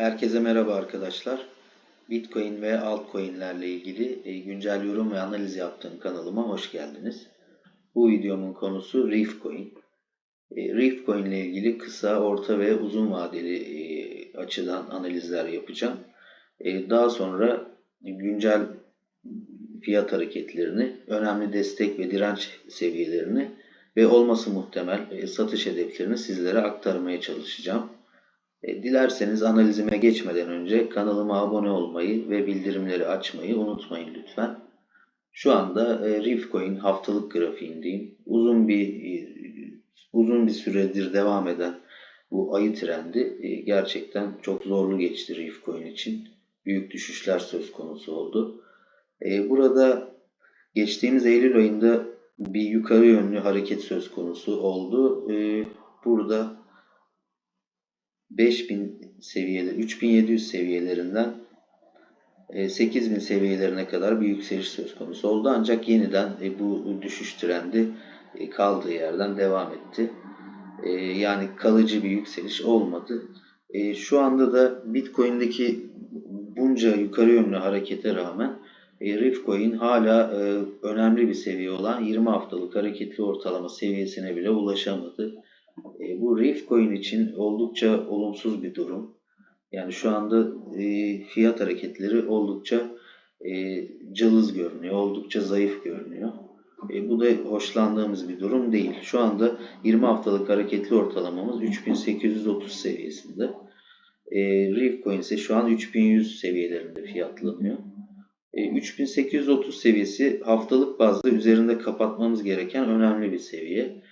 Herkese merhaba arkadaşlar. Bitcoin ve altcoin'lerle ilgili e, güncel yorum ve analiz yaptığım kanalıma hoş geldiniz. Bu videomun konusu Reefcoin. E, Reefcoin ile ilgili kısa, orta ve uzun vadeli e, açıdan analizler yapacağım. Daha sonra güncel fiyat hareketlerini, önemli destek ve direnç seviyelerini ve olması muhtemel satış hedeflerini sizlere aktarmaya çalışacağım. E, dilerseniz analizime geçmeden önce kanalıma abone olmayı ve bildirimleri açmayı unutmayın lütfen. Şu anda e, Riffcoin haftalık grafiğindeyim. Uzun bir e, uzun bir süredir devam eden bu ayı trendi e, gerçekten çok zorlu geçti Riffcoin için. Büyük düşüşler söz konusu oldu. Burada geçtiğimiz Eylül ayında bir yukarı yönlü hareket söz konusu oldu. Burada 5000 seviyeleri, 3700 seviyelerinden 8000 e, seviyelerine kadar bir yükseliş söz konusu oldu. Ancak yeniden e, bu düşüş trendi e, kaldığı yerden devam etti. Yani kalıcı bir yükseliş olmadı. Şu anda da Bitcoin'deki bunca yukarı yönlü harekete rağmen Rifcoin hala önemli bir seviye olan 20 haftalık hareketli ortalama seviyesine bile ulaşamadı. E, bu Reef Coin için oldukça olumsuz bir durum. Yani şu anda e, fiyat hareketleri oldukça e, cılız görünüyor, oldukça zayıf görünüyor. E, bu da hoşlandığımız bir durum değil. Şu anda 20 haftalık hareketli ortalamamız 3830 seviyesinde. E, Reef Coin ise şu an 3100 seviyelerinde fiyatlanıyor. E, 3830 seviyesi haftalık bazda üzerinde kapatmamız gereken önemli bir seviye.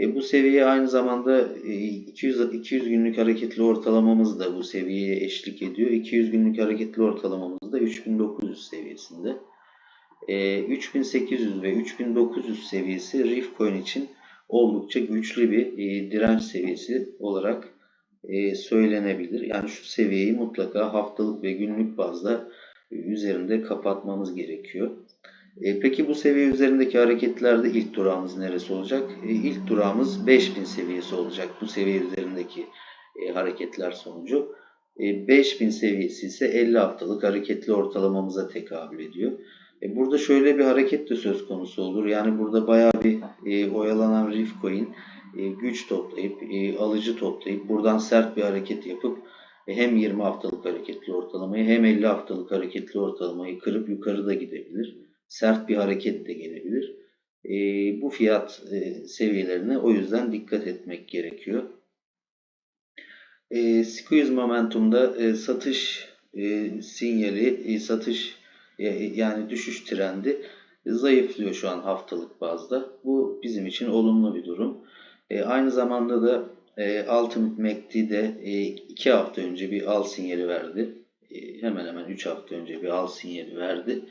E, bu seviye aynı zamanda e, 200, 200 günlük hareketli ortalamamız da bu seviyeye eşlik ediyor. 200 günlük hareketli ortalamamız da 3900 seviyesinde. E, 3800 ve 3900 seviyesi Riffcoin için oldukça güçlü bir e, direnç seviyesi olarak e, söylenebilir. Yani şu seviyeyi mutlaka haftalık ve günlük bazda üzerinde kapatmamız gerekiyor. E, peki bu seviye üzerindeki hareketlerde ilk durağımız neresi olacak? E, ilk durağımız 5000 seviyesi olacak bu seviye üzerindeki e, hareketler sonucu. E, 5000 seviyesi ise 50 haftalık hareketli ortalamamıza tekabül ediyor. E, burada şöyle bir hareket de söz konusu olur. Yani burada bayağı bir e, oyalanan Riffcoin e, güç toplayıp, e, alıcı toplayıp buradan sert bir hareket yapıp e, hem 20 haftalık hareketli ortalamayı hem 50 haftalık hareketli ortalamayı kırıp yukarıda gidebilir sert bir hareket de gelebilir. E, bu fiyat e, seviyelerine o yüzden dikkat etmek gerekiyor. E, squeeze momentumda e, satış e, sinyali, e, satış e, yani düşüş trendi zayıflıyor şu an haftalık bazda. Bu bizim için olumlu bir durum. E, aynı zamanda da e, Ultimate MACD'de e, 2 hafta önce bir al sinyali verdi. E, hemen hemen 3 hafta önce bir al sinyali verdi.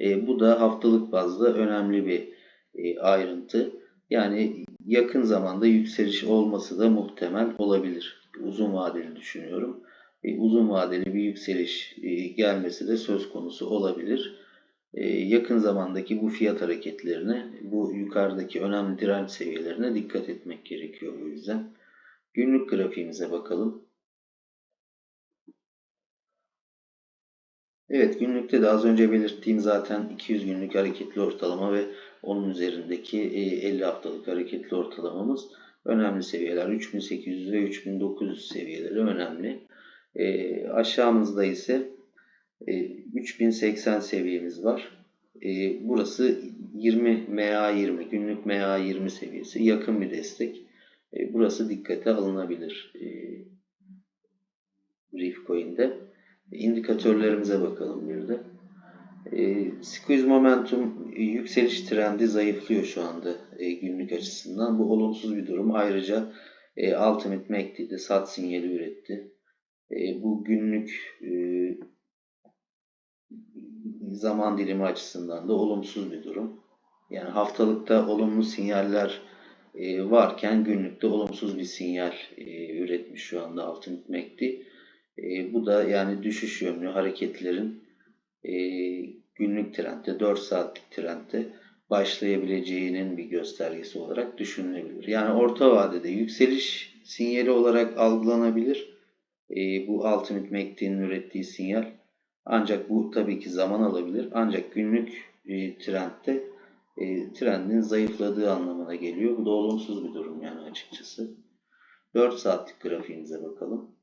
E, bu da haftalık bazda önemli bir e, ayrıntı. Yani yakın zamanda yükseliş olması da muhtemel olabilir. Uzun vadeli düşünüyorum. E, uzun vadeli bir yükseliş e, gelmesi de söz konusu olabilir. E, yakın zamandaki bu fiyat hareketlerine, bu yukarıdaki önemli direnç seviyelerine dikkat etmek gerekiyor o yüzden. Günlük grafiğimize bakalım. Evet günlükte de az önce belirttiğim zaten 200 günlük hareketli ortalama ve onun üzerindeki 50 e, haftalık hareketli ortalamamız önemli seviyeler. 3800 ve 3900 seviyeleri önemli. E, aşağımızda ise e, 3080 seviyemiz var. E, burası 20 MA20 günlük MA20 seviyesi yakın bir destek. E, burası dikkate alınabilir. E, Reef Coin'de indikatörlerimize bakalım bir de. E, squeeze momentum yükseliş trendi zayıflıyor şu anda e, günlük açısından. Bu olumsuz bir durum. Ayrıca e, Ultimate MACD'de sat sinyali üretti. E, bu günlük e, zaman dilimi açısından da olumsuz bir durum. Yani haftalıkta olumlu sinyaller e, varken günlükte olumsuz bir sinyal e, üretmiş şu anda Ultimate MACD. E, bu da yani düşüş yönlü hareketlerin e, günlük trendde 4 saatlik trendde başlayabileceğinin bir göstergesi olarak düşünülebilir. Yani orta vadede yükseliş sinyali olarak algılanabilir. e, bu Ultimate MACD'nin ürettiği sinyal. Ancak bu tabii ki zaman alabilir. Ancak günlük e, trendde e, trendin zayıfladığı anlamına geliyor. Bu da olumsuz bir durum yani açıkçası. 4 saatlik grafiğimize bakalım.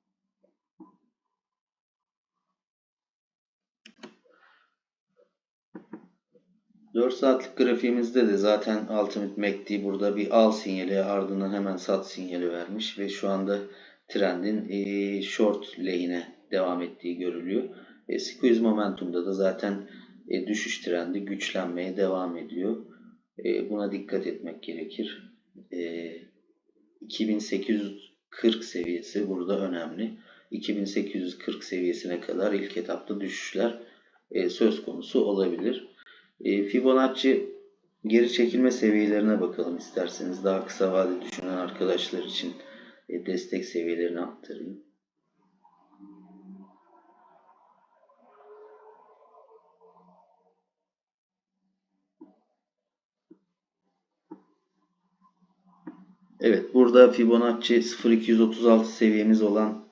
Dört saatlik grafiğimizde de zaten Ultimate MACD burada bir al sinyali ardından hemen sat sinyali vermiş ve şu anda trendin e, short lehine devam ettiği görülüyor. E, squeeze momentumda da zaten e, düşüş trendi güçlenmeye devam ediyor. E, buna dikkat etmek gerekir. E, 2840 seviyesi burada önemli. 2840 seviyesine kadar ilk etapta düşüşler e, söz konusu olabilir. E, Fibonacci geri çekilme seviyelerine bakalım isterseniz. Daha kısa vade düşünen arkadaşlar için e, destek seviyelerini aktarayım. Evet burada Fibonacci 0236 seviyemiz olan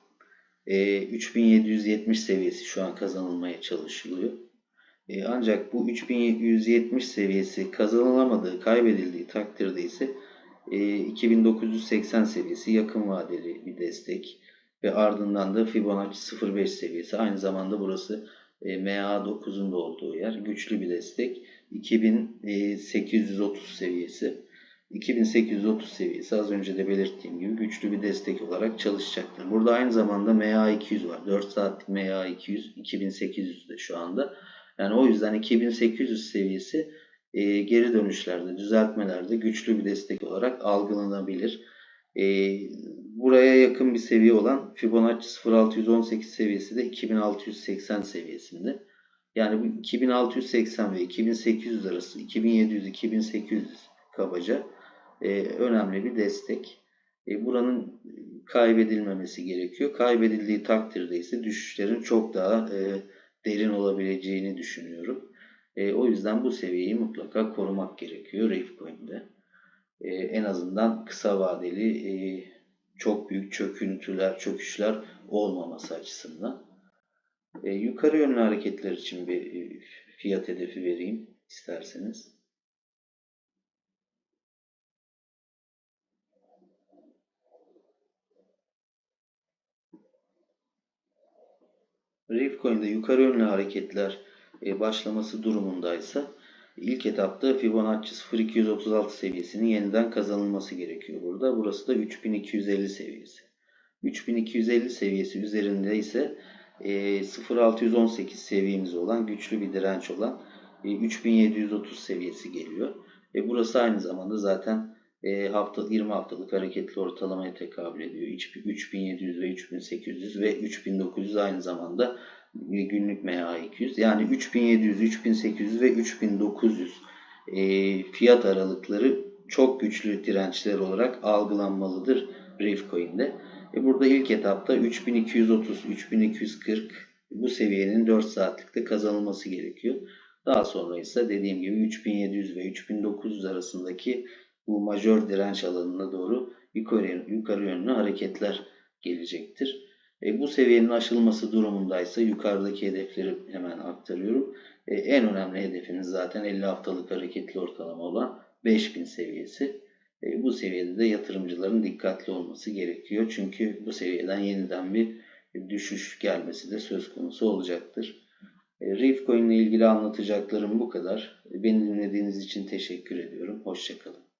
e, 3770 seviyesi şu an kazanılmaya çalışılıyor. E, ancak bu 3770 seviyesi kazanılamadığı, kaybedildiği takdirde ise e, 2980 seviyesi yakın vadeli bir destek ve ardından da Fibonacci 05 seviyesi aynı zamanda burası e, MA9'un da olduğu yer güçlü bir destek 2830 seviyesi 2830 seviyesi az önce de belirttiğim gibi güçlü bir destek olarak çalışacaktır. Burada aynı zamanda MA200 var. 4 saatlik MA200 2800'de şu anda. Yani o yüzden 2800 seviyesi e, geri dönüşlerde, düzeltmelerde güçlü bir destek olarak algılanabilir. E, buraya yakın bir seviye olan Fibonacci 0618 seviyesi de 2680 seviyesinde. Yani bu 2680 ve 2800 arası 2700-2800 kabaca e, önemli bir destek. E, buranın kaybedilmemesi gerekiyor. Kaybedildiği takdirde ise düşüşlerin çok daha e, derin olabileceğini düşünüyorum. E, o yüzden bu seviyeyi mutlaka korumak gerekiyor Rifcoin'de. E, en azından kısa vadeli e, çok büyük çöküntüler, çöküşler olmaması açısından. E, yukarı yönlü hareketler için bir e, fiyat hedefi vereyim isterseniz. Rifcoin'de yukarı yönlü hareketler e, başlaması durumundaysa ilk etapta Fibonacci 0236 seviyesinin yeniden kazanılması gerekiyor burada. Burası da 3250 seviyesi. 3250 seviyesi üzerinde ise 0618 seviyemiz olan güçlü bir direnç olan 3730 seviyesi geliyor. Ve burası aynı zamanda zaten e, hafta 20 haftalık hareketli ortalamaya tekabül ediyor. 3700 ve 3800 ve 3900 aynı zamanda günlük MA200. Yani 3700, 3800 ve 3900 e, fiyat aralıkları çok güçlü dirençler olarak algılanmalıdır Rifcoin'de. E burada ilk etapta 3230, 3240 bu seviyenin 4 saatlikte kazanılması gerekiyor. Daha sonra ise dediğim gibi 3700 ve 3900 arasındaki bu majör direnç alanına doğru yukarı, yukarı yönlü hareketler gelecektir. E, bu seviyenin aşılması durumundaysa yukarıdaki hedefleri hemen aktarıyorum. E, en önemli hedefiniz zaten 50 haftalık hareketli ortalama olan 5000 seviyesi. E, bu seviyede de yatırımcıların dikkatli olması gerekiyor. Çünkü bu seviyeden yeniden bir düşüş gelmesi de söz konusu olacaktır. E, Reef ile ilgili anlatacaklarım bu kadar. Beni dinlediğiniz için teşekkür ediyorum. Hoşçakalın.